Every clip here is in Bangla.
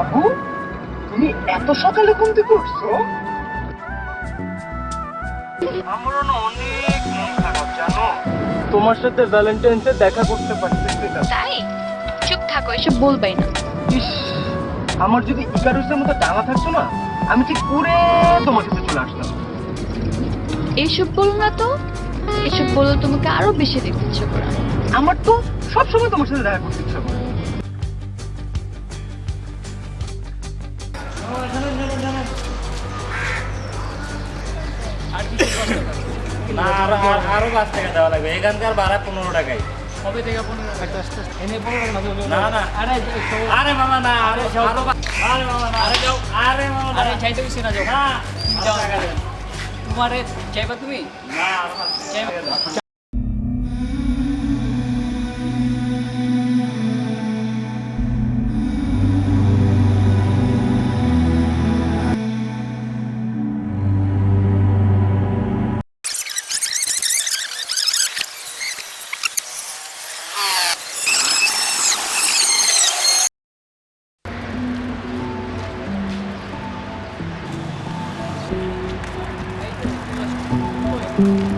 আপু তুমি এত সকালে ঘুম থেকে উঠছো? আমারও না অনেক মন খারাপ জানো? তোমার সাথে ভ্যালেন্টাইন্সে দেখা করতে পারতেছি না। তাই? চুপ থাকো এসব বলবাই না। ইস আমার যদি ইকারুসের মতো ডানা থাকতো না আমি ঠিক পুরে তোমার কাছে চলে আসতাম। এইসব বলো না তো। এসব বললে তোমাকে আরও বেশি দেখতে ইচ্ছে করে। আমার তো সবসময় তোমার সাথে দেখা করতে ইচ্ছা করে। না আরও আর- আরও পাঁচ টাকা দেওয়া লাগবে। এখানকার ভাড়া পনেরো টাকাই কবে থেকে পনেরো টাকা? এনে পনেরো টাকা না না। আরে আরে মামা না। আরে আরও আরে মামা না। আরে যাও। আরে মামা আরে চাইতে হইছে না যাও। না। তুমি যাও তোমারে চাইবা তুমি? না পাঁচ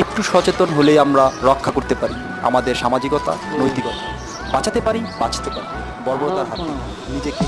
একটু সচেতন হলেই আমরা রক্ষা করতে পারি। আমাদের সামাজিকতা, নৈতিকতা, বাঁচাতে পারি, বাঁচতে পারি। বর্বরতার হাত নিজেকে